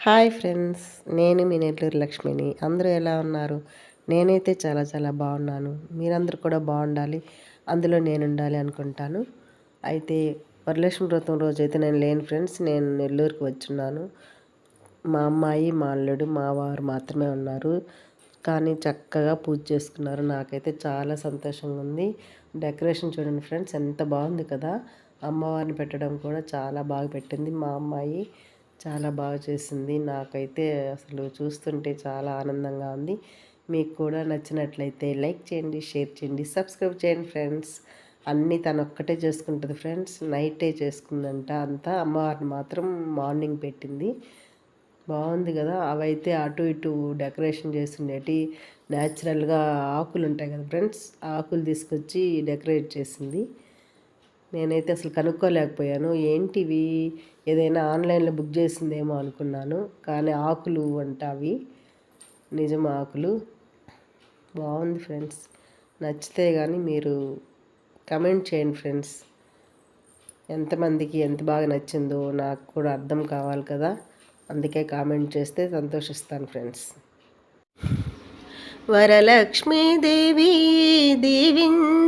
Hi friends నేను మీ నెల్లూరు లక్ష్మిని. అందరూ ఎలా ఉన్నారు? నేనైతే చాలా చాలా బాగున్నాను. మీరందరూ కూడా బాగుండాలి అందులో నేను ఉండాలి అనుకుంటాను. అయితే వరలక్ష్మి వ్రతం రోజు అయితే నేను లేను ఫ్రెండ్స్ నేను నెల్లూరుకి వచ్చున్నాను. మా అమ్మాయి మా అల్లుడు మా వారు మాత్రమే ఉన్నారు. కానీ చక్కగా పూజ చేసుకున్నారు. నాకైతే చాలా సంతోషంగా ఉంది. డెకరేషన్ చూడండి ఫ్రెండ్స్ ఎంత బాగుంది కదా. అమ్మవారిని పెట్టడం కూడా చాలా బాగా పెట్టింది మా అమ్మాయి. చాలా బాగా చేసింది. నాకైతే అసలు చూస్తుంటే చాలా ఆనందంగా ఉంది. మీకు కూడా నచ్చినట్లయితే లైక్ చేయండి షేర్ చేయండి సబ్స్క్రైబ్ చేయండి ఫ్రెండ్స్. అన్నీ తను ఒక్కటే చేసుకుంటుంది ఫ్రెండ్స్. నైటే చేసుకుందంట అంతా. అమ్మవారిని మాత్రం మార్నింగ్ పెట్టింది. బాగుంది కదా? అవైతే అటు ఇటు డెకరేషన్ చేసిండేటి న్యాచురల్గా ఆకులు ఉంటాయి కదా ఫ్రెండ్స్? ఆకులు తీసుకొచ్చి డెకరేట్ చేసింది. నేనైతే అసలు కనుక్కోలేకపోయాను. ఏంటివి? ఏదైనా ఆన్లైన్లో బుక్ చేసిందేమో అనుకున్నాను. కానీ ఆకులు అంట అవి నిజం ఆకులు. బాగుంది ఫ్రెండ్స్. నచ్చితే కానీ మీరు కమెంట్ చేయండి ఫ్రెండ్స్. ఎంతమందికి ఎంత బాగా నచ్చిందో నాకు కూడా అర్థం కావాలి కదా. అందుకే కామెంట్ చేస్తే సంతోషిస్తాను ఫ్రెండ్స్. వరలక్ష్మీదేవి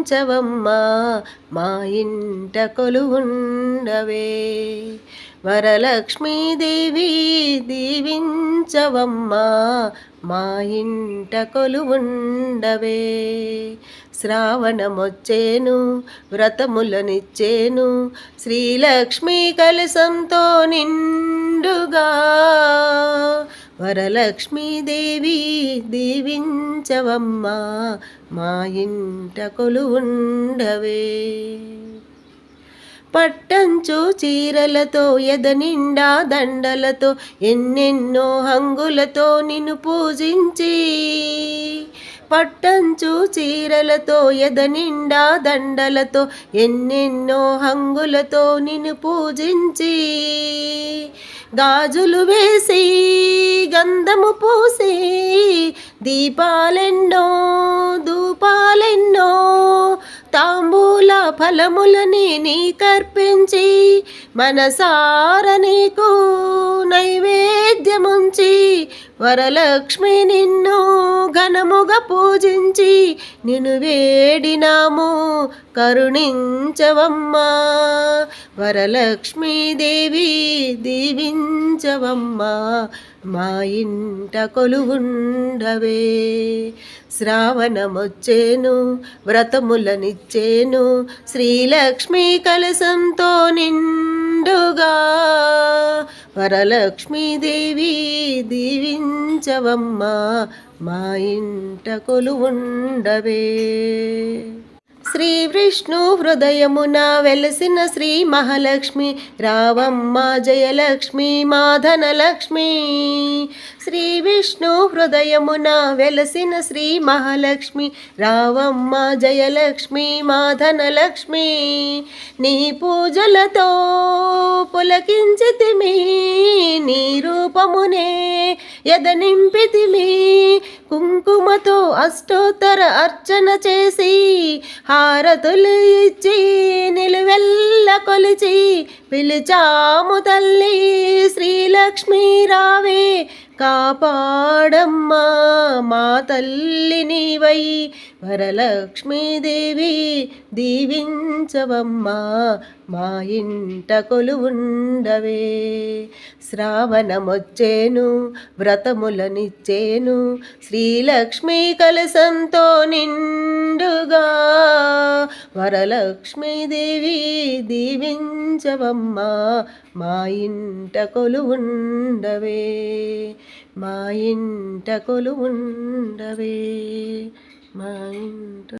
దీవించవమ్మా మా ఇంట కొలువుండవే. వరలక్ష్మీదేవి దీవించవమ్మా మా ఇంట కొలువుండవే. శ్రావణమొచ్చేను వ్రతములనిచ్చేను శ్రీలక్ష్మీ కలసంతో నిండుగా. వరలక్ష్మీదేవి దీవించవమ్మా మా ఇంట కొలువుండవే. పట్టంచు చీరలతో ఎదనిండా దండలతో ఎన్నెన్నో హంగులతో నిన్ను పూజించి. పట్టంచు చీరలతో ఎదనిండా దండలతో ఎన్నెన్నో హంగులతో నిన్ను పూజించి. గాజులు వేసి గంధము పూసి దీపాలెన్నో ధూపాలెన్నో తాంబూల ఫలములని నీ కర్పించి మనసార నీకు నైవేద్యముంచి వరలక్ష్మి నిన్ను ఘనముగా పూజించి నిన్ను వేడినాము కరుణించవమ్మా. వరలక్ష్మీదేవి దీవించవమ్మా మా ఇంట కొలువుండవే. శ్రావణమొచ్చేను వ్రతములనిచ్చేను శ్రీలక్ష్మీ కలసంతో నిండుగా వరలక్ష్మీదేవి దీవించవమ్మా మా ఇంట కొలువుండవే. శ్రీ విష్ణు హృదయమున వెలసిన శ్రీ మహాలక్ష్మి రావమ్మ జయలక్ష్మి మాధనలక్ష్మి విష్ణు హృదయమున వెలసిన శ్రీ మహాలక్ష్మి. రావమ్మ జయలక్ష్మి మాధనలక్ష్మి నీ పూజలతో పులకించితిమి నీ రూపమునే ఎదనింపితిమి. కుంకుమతో అష్టోత్తర అర్చన చేసి హారతులు ఇచ్చి నిలువెల్ల కొలిచి పిలిచాము తల్లి శ్రీలక్ష్మీ రావే. కాపాడమ్మా మా తల్లి నీవై. వరలక్ష్మీదేవి దీవించవమ్మా మా ఇంట కొలువుండవే. శ్రావణమొచ్చేను వ్రతములనిచ్చేను శ్రీలక్ష్మీ కలసంతో వరలక్ష్మీదేవి దీవించవమ్మా మా ఇంట కొలువుండవే మా ఇంట కొలువుండవే మా ఇంట